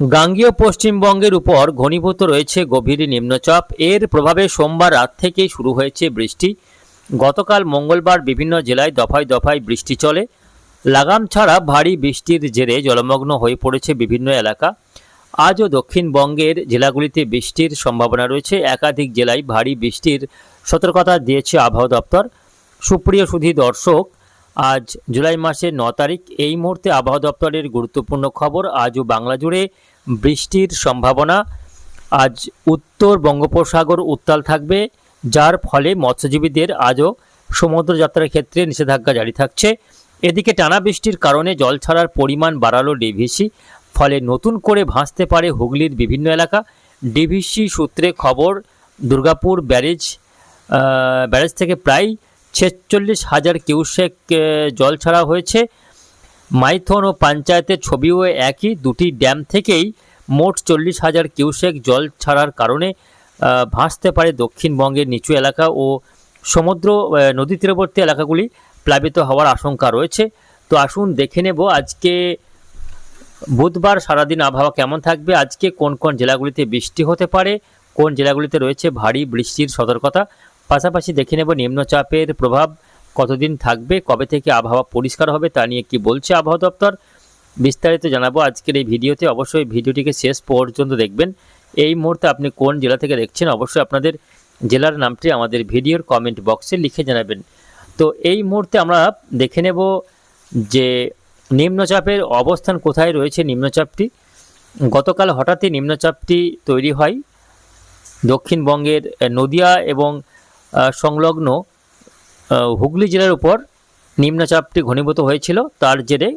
গাঙ্গীয় পশ্চিমবঙ্গের উপর ঘনীভূত রয়েছে গভীর নিম্নচাপ। এর প্রভাবে সোমবার রাত থেকেই শুরু হয়েছে বৃষ্টি। গতকাল মঙ্গলবার বিভিন্ন জেলায় দফায় দফায় বৃষ্টি চলে। লাগাম ছাড়া ভারী বৃষ্টির জেরে জলমগ্ন হয়ে পড়েছে বিভিন্ন এলাকা। আজও দক্ষিণবঙ্গের জেলাগুলিতে বৃষ্টির সম্ভাবনা রয়েছে। একাধিক জেলায় ভারী বৃষ্টির সতর্কতা দিয়েছে আবহাওয়া দপ্তর। সুপ্রিয় সুধী দর্শক আজ জুলাই মাসের ন তারিখ, এই মুহূর্তে আবহাওয়া দপ্তরের গুরুত্বপূর্ণ খবর, আজও বাংলা জুড়ে বৃষ্টির সম্ভাবনা। আজ উত্তর বঙ্গোপসাগর উত্তাল থাকবে, যার ফলে মৎস্যজীবীদের আজও সমুদ্র যাত্রার ক্ষেত্রে নিষেধাজ্ঞা জারি থাকছে। এদিকে টানা বৃষ্টির কারণে জল ছাড়ার পরিমাণ বাড়ালো ডিভিসি, ফলে নতুন করে ভাসতে পারে হুগলির বিভিন্ন এলাকা। ডিভিসি সূত্রে খবর, দুর্গাপুর ব্যারেজ ব্যারেজ থেকে প্রায় ছেচল্লিশ হাজার কিউসেক জল ছাড়া হয়েছে। মাইথন ও পঞ্চায়েতের ছবিও একই, দুটি ড্যাম থেকেই মোট চল্লিশ হাজার কিউসেক জল ছাড়ার কারণে ভাসতে পারে দক্ষিণবঙ্গের নিচু এলাকা ও সমুদ্র নদী তীরবর্তী এলাকাগুলি প্লাবিত হওয়ার আশঙ্কা রয়েছে। তো আসুন দেখে নেব আজকে বুধবার সারাদিন আবহাওয়া কেমন থাকবে, আজকে কোন কোন জেলাগুলিতে বৃষ্টি হতে পারে, কোন জেলাগুলিতে রয়েছে ভারী বৃষ্টির সতর্কতা পাশাপাশি দেখে নেব নিম্নচাপের প্রভাব, কতদিন থাকবে, কবে থেকে আবহাওয়া পরিষ্কার হবে তা নিয়ে কি বলছে আবহাওয়া দপ্তর। বিস্তারিত জানাব আজকের এই ভিডিওতে, অবশ্যই ভিডিওটিকে শেষ পর্যন্ত দেখবেন। এই মুহূর্তে আপনি কোন জেলা থেকে দেখছেন, অবশ্যই আপনাদের জেলার নামটি আমাদের ভিডিওর কমেন্ট বক্সে লিখে জানাবেন। তো এই মুহূর্তে আমরা দেখে নেব যে নিম্নচাপের অবস্থান কোথায় রয়েছে নিম্নচাপটি। গতকাল হঠাৎই নিম্নচাপটি তৈরি হয় দক্ষিণবঙ্গের নদিয়া এবং সংলগ্ন হুগলি জেলার উপর নিম্নচাপটি ঘনীভূত হয়েছিল। তার জেরে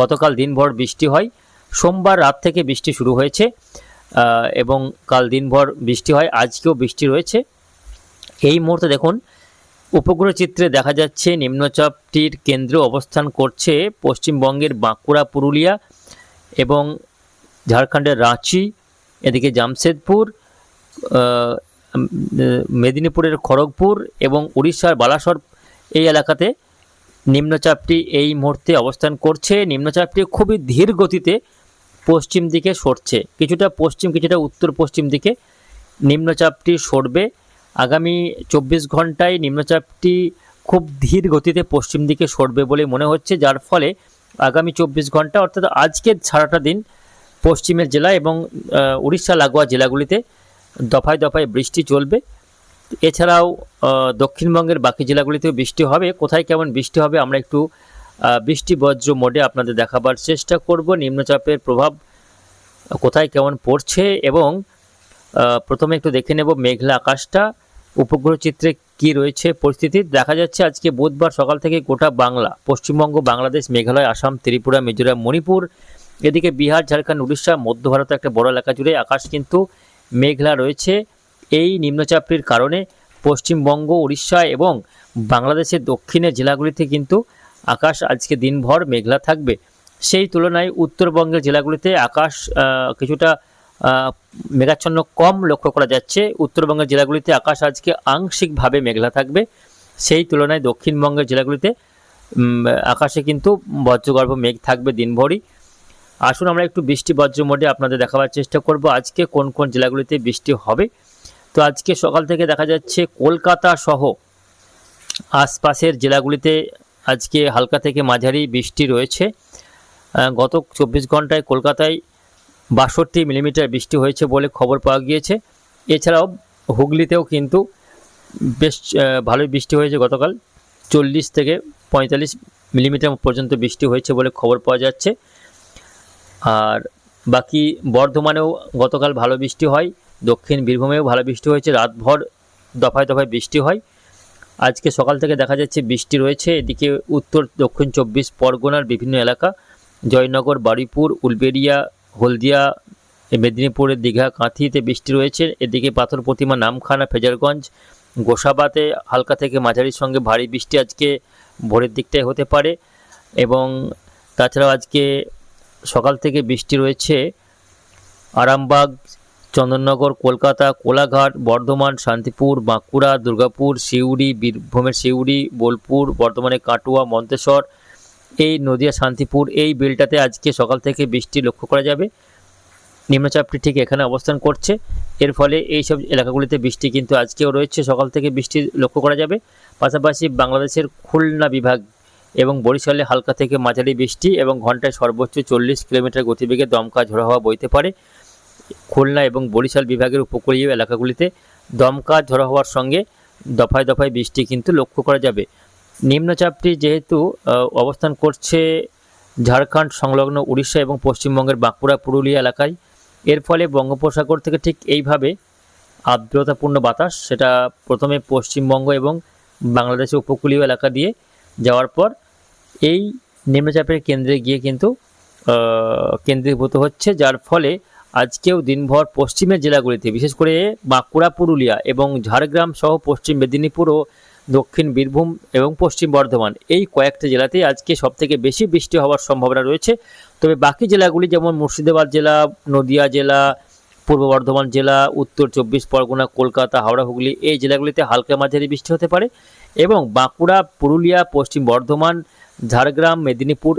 গতকাল দিনভর বৃষ্টি হয়। সোমবার রাত থেকে বৃষ্টি শুরু হয়েছে এবং কাল দিনভর বৃষ্টি হয়। আজকেও বৃষ্টি রয়েছে। এই মুহূর্তে দেখুন, উপগ্রহ চিত্রে দেখা যাচ্ছে, নিম্নচাপটির কেন্দ্র অবস্থান করছে পশ্চিমবঙ্গের বাঁকুড়া, পুরুলিয়া এবং ঝাড়খণ্ডের রাঁচি, এদিকে জামশেদপুর মেদিনীপুরের খড়গপুর এবং উড়িষ্যার বালাসর এই এলাকাতে নিম্নচাপটি এই মুহূর্তে অবস্থান করছে। নিম্নচাপটি খুবই ধীর গতিতে পশ্চিম দিকে সরছে। কিছুটা পশ্চিম, কিছুটা উত্তর পশ্চিম দিকে নিম্নচাপটি সরবে। আগামী চব্বিশ ঘন্টায় নিম্নচাপটি খুব ধীর গতিতে পশ্চিম দিকে সরবে বলে মনে হচ্ছে, যার ফলে আগামী চব্বিশ ঘণ্টা, অর্থাৎ আজকের সারাটা দিন পশ্চিমের জেলা এবং উড়িষ্যা লাগোয়া জেলাগুলিতে দফায় দফায় বৃষ্টি চলবে। এছাড়াও দক্ষিণবঙ্গের বাকি জেলাগুলিতেও বৃষ্টি হবে। কোথায় কেমন বৃষ্টি হবে আমরা একটু বৃষ্টি বজ্র মোডে আপনাদের দেখাবার চেষ্টা করব। নিম্নচাপের প্রভাব কোথায় কেমন পড়ছে এবং প্রথমে একটু দেখে নেব মেঘলা আকাশটা। উপগ্রহ চিত্রে কি রয়েছে পরিস্থিতি? দেখা যাচ্ছে আজকে বুধবার সকাল থেকে গোটা বাংলা, পশ্চিমবঙ্গ, বাংলাদেশ, মেঘালয়, আসাম, ত্রিপুরা, মিজোরাম, মণিপুর, এদিকে বিহার, ঝাড়খণ্ড, উড়িষ্যা, মধ্য ভারতের একটা বড় এলাকা জুড়ে আকাশ কিন্তু মেঘলা রয়েছে। এই নিম্নচাপটির কারণে পশ্চিমবঙ্গ, উড়িষ্যা এবং বাংলাদেশের দক্ষিণের জেলাগুলিতে কিন্তু আকাশ আজকে দিনভর মেঘলা থাকবে। সেই তুলনায় উত্তরবঙ্গের জেলাগুলিতে আকাশ কিছুটা মেঘাচ্ছন্ন কম লক্ষ্য করা যাচ্ছে। উত্তরবঙ্গের জেলাগুলিতে আকাশ আজকে আংশিকভাবে মেঘলা থাকবে। সেই তুলনায় দক্ষিণবঙ্গের জেলাগুলিতে আকাশে কিন্তু বজ্রগর্ভ মেঘ থাকবে দিনভরই। আসুন, আমরা একটু বৃষ্টি বজ্র মোডে আপনাদের দেখাবার চেষ্টা করব আজকে কোন কোন জেলাগুলিতে বৃষ্টি হবে। তো আজকে সকাল থেকে দেখা যাচ্ছে কলকাতা সহ আশপাশের জেলাগুলিতে আজকে হালকা থেকে মাঝারি বৃষ্টি রয়েছে। গত চব্বিশ ঘন্টায় কলকাতায় বাষট্টি মিলিমিটার বৃষ্টি হয়েছে বলে খবর পাওয়া গিয়েছে। এছাড়াও হুগলিতেও কিন্তু বেশ ভালোই বৃষ্টি হয়েছে গতকাল। চল্লিশ থেকে পঁয়তাল্লিশ মিলিমিটার পর্যন্ত বৃষ্টি হয়েছে বলে খবর পাওয়া যাচ্ছে। আর বাকি বর্ধমানেও গতকাল ভালো বৃষ্টি হয়, দক্ষিণ বীরভূমেও ভালো বৃষ্টি হয়েছে, রাতভর দফায় দফায় বৃষ্টি হয়। আজকে সকাল থেকে দেখা যাচ্ছে বৃষ্টি রয়েছে, এদিকে উত্তর দক্ষিণ চব্বিশ পরগনার বিভিন্ন এলাকা, জয়নগর, বারুইপুর, উলবেড়িয়া, হলদিয়া মেদিনীপুরের দীঘা, কাঁথিতে বৃষ্টি রয়েছে, এদিকে পাথর প্রতিমা নামখানা, ফেজারগঞ্জ, গোসাবাতে হালকা থেকে মাঝারির সঙ্গে ভারী বৃষ্টি আজকে ভোরের দিকটায় হতে পারে এবং তাছাড়াও আজকে সকাল থেকে বৃষ্টি রয়েছে। আরামবাগ, চন্দননগর, কলকাতা, কোলাঘাট, বর্ধমান, শান্তিপুর, বাঁকুড়া, দুর্গাপুর, সিউড়ি বীরভূমের সিউড়ি, বোলপুর বর্ধমানে কাটুয়া, মন্তেশ্বর, এই নদিয়া, শান্তিপুর, এই বিলটাতে আজকে সকাল থেকে বৃষ্টি লক্ষ্য করা যাবে। নিম্নচাপটি ঠিক এখানে অবস্থান করছে। এর ফলে এই সব এলাকাগুলিতে বৃষ্টি কিন্তু আজকেও রয়েছে। সকাল থেকে বৃষ্টি লক্ষ্য করা যাবে। পাশাপাশি বাংলাদেশের খুলনা বিভাগ এবং বরিশালে হালকা থেকে মাঝারি বৃষ্টি এবং ঘন্টায় সর্বোচ্চ চল্লিশ কিলোমিটার গতিবেগে দমকা ঝোড়ো হাওয়া বইতে পারে। খুলনা এবং বরিশাল বিভাগের উপকূলীয় এলাকাগুলিতে দমকা ঝোড়ো হওয়ার সঙ্গে দফায় দফায় বৃষ্টি কিন্তু লক্ষ্য করা যাবে। নিম্নচাপটি যেহেতু অবস্থান করছে ঝাড়খণ্ড সংলগ্ন উড়িষ্যা এবং পশ্চিমবঙ্গের বাঁকুড়া, পুরুলিয়া এলাকায়। এর ফলে বঙ্গোপসাগর থেকে ঠিক এইভাবে আর্দ্রতাপূর্ণ বাতাস, সেটা প্রথমে পশ্চিমবঙ্গ এবং বাংলাদেশের উপকূলীয় এলাকা দিয়ে যাওয়ার পর এই নিম্নচাপের কেন্দ্রে গিয়ে কিন্তু কেন্দ্রীভূত হচ্ছে, যার ফলে আজকেও দিনভর পশ্চিমের জেলাগুলিতে, বিশেষ করে বাঁকুড়া, পুরুলিয়া এবং ঝাড়গ্রাম সহ পশ্চিম মেদিনীপুর ও দক্ষিণ বীরভূম এবং পশ্চিম বর্ধমান, এই কয়েকটি জেলাতেই আজকে সবথেকে বেশি বৃষ্টি হওয়ার সম্ভাবনা রয়েছে। তবে বাকি জেলাগুলি, যেমন মুর্শিদাবাদ জেলা, নদিয়া জেলা পূর্ব বর্ধমান জেলা, উত্তর চব্বিশ পরগনা, কলকাতা, হাওড়া, হুগলি এই জেলাগুলিতে হালকা মাঝারি বৃষ্টি হতে পারে এবং বাঁকুড়া, পুরুলিয়া, পশ্চিম বর্ধমান, ঝাড়গ্রাম, মেদিনীপুর,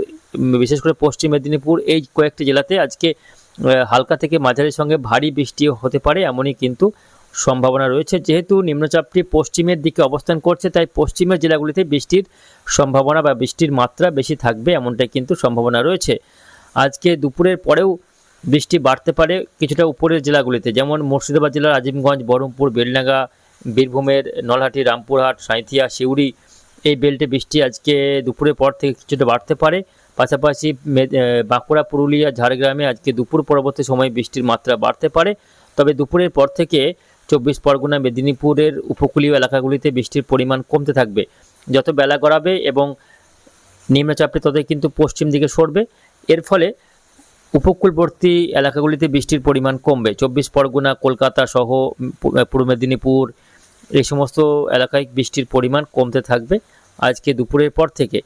বিশেষ করে পশ্চিম মেদিনীপুর এই কয়েকটি জেলাতে আজকে হালকা থেকে মাঝারির সঙ্গে ভারী বৃষ্টি হতে পারে এমনই কিন্তু সম্ভাবনা রয়েছে। যেহেতু নিম্নচাপটি পশ্চিমের দিকে অবস্থান করছে, তাই পশ্চিমের জেলাগুলিতে বৃষ্টির সম্ভাবনা বা বৃষ্টির মাত্রা বেশি থাকবে এমনটাই কিন্তু সম্ভাবনা রয়েছে। আজকে দুপুরের পরেও বৃষ্টি বাড়তে পারে কিছুটা উপরের জেলাগুলিতে, যেমন মুর্শিদাবাদ জেলার আজিমগঞ্জ, বহরমপুর, বেলডাঙ্গা, বীরভূমের নলহাটি, রামপুরহাট, সাঁইথিয়া সিউড়ি এই বেল্টে বৃষ্টি আজকে দুপুরের পর থেকে কিছুটা বাড়তে পারে। পাশাপাশি বাঁকুড়া, পুরুলিয়া, ঝাড়গ্রামে আজকে দুপুর পরবর্তী সময়ে বৃষ্টির মাত্রা বাড়তে পারে। তবে দুপুরের পর থেকে চব্বিশ পরগনা, মেদিনীপুরের উপকূলীয় এলাকাগুলিতে বৃষ্টির পরিমাণ কমতে থাকবে। যত বেলা গড়াবে এবং নিম্নচাপটি ততই কিন্তু পশ্চিম দিকে সরবে। এর ফলে উপকূলবর্তী এলাকাগুলিতে বৃষ্টির পরিমাণ কমবে। চব্বিশ পরগনা, কলকাতা সহ পূর্ব মেদিনীপুর এই সমস্ত এলাকায় বৃষ্টির পরিমাণ কমতে থাকবে আজকে দুপুরের পর থেকে।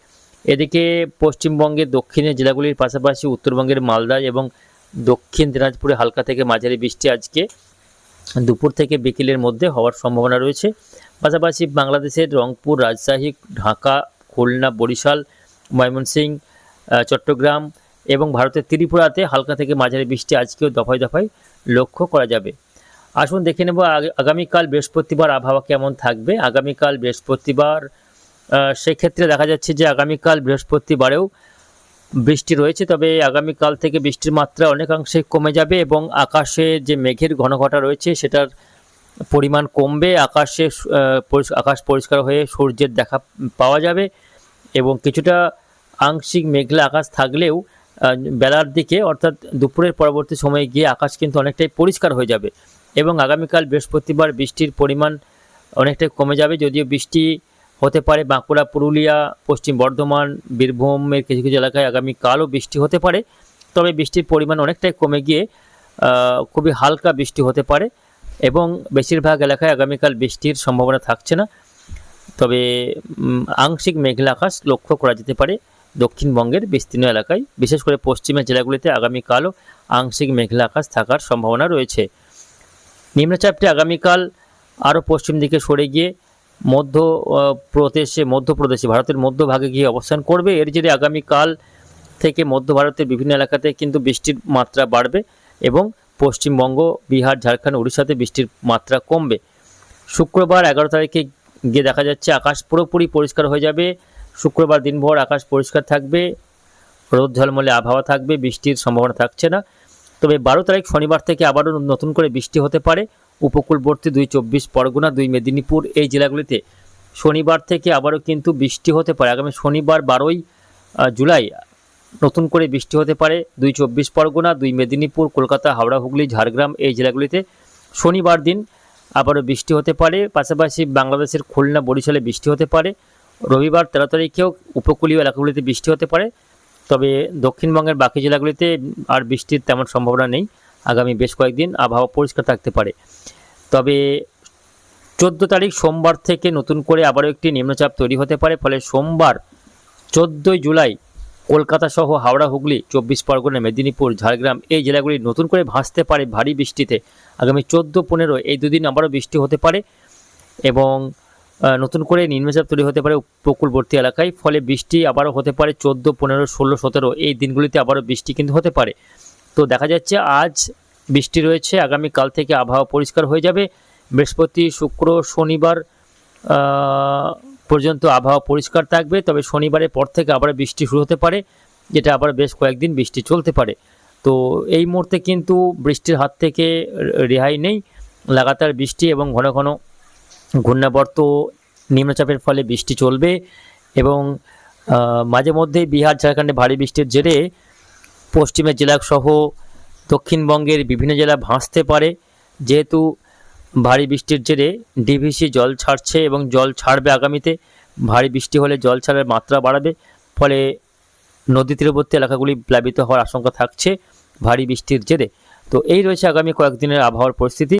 এদিকে পশ্চিমবঙ্গের দক্ষিণের জেলাগুলির পাশাপাশি উত্তরবঙ্গের মালদা এবং দক্ষিণ দিনাজপুরে হালকা থেকে মাঝারি বৃষ্টি আজকে দুপুর থেকে বিকেলের মধ্যে হওয়ার সম্ভাবনা রয়েছে। পাশাপাশি বাংলাদেশের রংপুর, রাজশাহী, ঢাকা, খুলনা, বরিশাল, ময়মনসিংহ চট্টগ্রাম এবং ভারতের ত্রিপুরাতে হালকা থেকে মাঝারি বৃষ্টি আজকেও দফায় দফায় লক্ষ্য করা যাবে। আসুন দেখে নেব আগ- আগামীকাল বৃহস্পতিবার আবহাওয়া কেমন থাকবে। আগামীকাল বৃহস্পতিবার সেক্ষেত্রে দেখা যাচ্ছে যে আগামীকাল বৃহস্পতিবারেও বৃষ্টি রয়েছে, তবে আগামীকাল থেকে বৃষ্টির মাত্রা অনেকাংশে কমে যাবে এবং আকাশে যে মেঘের ঘনঘটা রয়েছে সেটার পরিমাণ কমবে। আকাশে আকাশ পরিষ্কার হয়ে সূর্যের দেখা পাওয়া যাবে এবং কিছুটা আংশিক মেঘলা আকাশ থাকলেও বেলার দিকে, অর্থাৎ দুপুরের পরবর্তী সময়ে গিয়ে আকাশ কিন্তু অনেকটাই পরিষ্কার হয়ে যাবে এবং আগামীকাল বৃহস্পতিবার বৃষ্টির পরিমাণ অনেকটাই কমে যাবে। যদিও বৃষ্টি হতে পারে বাঁকুড়া, পুরুলিয়া, পশ্চিম বর্ধমান বীরভূমের কিছু কিছু এলাকায় আগামীকালও বৃষ্টি হতে পারে। তবে বৃষ্টির পরিমাণ অনেকটাই কমে গিয়ে খুবই হালকা বৃষ্টি হতে পারে এবং বেশিরভাগ এলাকায় আগামীকাল বৃষ্টির সম্ভাবনা থাকছে না। তবে আংশিক মেঘলা আকাশ লক্ষ্য করা যেতে পারে। দক্ষিণবঙ্গের বিস্তীর্ণ এলাকায়, বিশেষ করে পশ্চিমের জেলাগুলিতে আগামীকালও আংশিক মেঘলা আকাশ থাকার সম্ভাবনা রয়েছে। নিম্নচাপটি আগামীকাল আরও পশ্চিম দিকে সরে গিয়ে মধ্য প্রদেশে, মধ্যপ্রদেশে, ভারতের মধ্যভাগে গিয়ে অবস্থান করবে। এর জেরে আগামীকাল থেকে মধ্য ভারতের বিভিন্ন এলাকাতে কিন্তু বৃষ্টির মাত্রা বাড়বে এবং পশ্চিমবঙ্গ, বিহার, ঝাড়খণ্ড, উড়িষ্যাতে বৃষ্টির মাত্রা কমবে। শুক্রবার এগারো তারিখে গিয়ে দেখা যাচ্ছে আকাশ পুরোপুরি পরিষ্কার হয়ে যাবে। শুক্রবার দিনভর আকাশ পরিষ্কার থাকবে, রোদ ঝলমলে আবহাওয়া থাকবে, বৃষ্টির সম্ভাবনা থাকছে না। তবে বারো তারিখ শনিবার থেকে আবারও নতুন করে বৃষ্টি হতে পারে। উপকূলবর্তী দুই চব্বিশ পরগনা, দুই মেদিনীপুর এই জেলাগুলিতে শনিবার থেকে আবারও কিন্তু বৃষ্টি হতে পারে। আগামী শনিবার বারোই জুলাই নতুন করে বৃষ্টি হতে পারে। দুই চব্বিশ পরগনা, দুই মেদিনীপুর, কলকাতা, হাওড়া, হুগলি, ঝাড়গ্রাম এই জেলাগুলিতে শনিবার দিন আবারও বৃষ্টি হতে পারে। পাশাপাশি বাংলাদেশের খুলনা, বরিশালে বৃষ্টি হতে পারে। রবিবার তেরো তারিখেও উপকূলীয় এলাকাগুলিতে বৃষ্টি হতে পারে, তবে দক্ষিণবঙ্গের বাকি জেলাগুলিতে আর বৃষ্টির তেমন সম্ভাবনা নেই। আগামী বেশ কয়েকদিন আবহাওয়া পরিষ্কার থাকতে পারে। তবে চোদ্দ তারিখ সোমবার থেকে নতুন করে আবারও একটি নিম্নচাপ তৈরি হতে পারে, ফলে সোমবার চোদ্দোই জুলাই কলকাতা সহ হাওড়া, হুগলি, চব্বিশ পরগনা, মেদিনীপুর, ঝাড়গ্রাম এই জেলাগুলি নতুন করে ভাসতে পারে ভারী বৃষ্টিতে। আগামী চোদ্দ, পনেরো এই দুদিন আবারও বৃষ্টি হতে পারে এবং নতুন করে নিম্নচাপ তৈরি হতে পারে উপকূলবর্তী এলাকায়। ফলে বৃষ্টি আবারও হতে পারে চোদ্দ, পনেরো, ষোলো, সতেরো। এই দিনগুলিতে আবারও বৃষ্টি কিন্তু হতে পারে। তো দেখা যাচ্ছে, আজ বৃষ্টি রয়েছে। আগামীকাল থেকে আবহাওয়া পরিষ্কার হয়ে যাবে। বৃহস্পতি, শুক্র, শনিবার পর্যন্ত আবহাওয়া পরিষ্কার থাকবে। তবে শনিবারের পর থেকে আবার বৃষ্টি শুরু হতে পারে। যেটা আবার বেশ কয়েকদিন বৃষ্টি চলতে পারে। তো এই মুহূর্তে কিন্তু বৃষ্টির হাত থেকে রেহাই নেই। লাগাতার বৃষ্টি এবং ঘন ঘন ঘূর্ণাবর্ত নিম্নচাপের ফলে বৃষ্টি চলবে এবং মাঝে মধ্যেই বিহার, ঝাড়খণ্ডে ভারী বৃষ্টির জেরে পশ্চিমের জেলা সহ দক্ষিণবঙ্গের বিভিন্ন জেলা ভাসতে পারে। যেহেতু ভারী বৃষ্টির জেরে ডিভিসি জল ছাড়ছে এবং জল ছাড়বে আগামীতে, ভারী বৃষ্টি হলে জল ছাড়ার মাত্রা বাড়াবে, ফলে নদী তীরবর্তী এলাকাগুলি প্লাবিত হওয়ার আশঙ্কা থাকছে ভারী বৃষ্টির জেরে। তো এই রয়েছে আগামী কয়েকদিনের আবহাওয়ার পরিস্থিতি।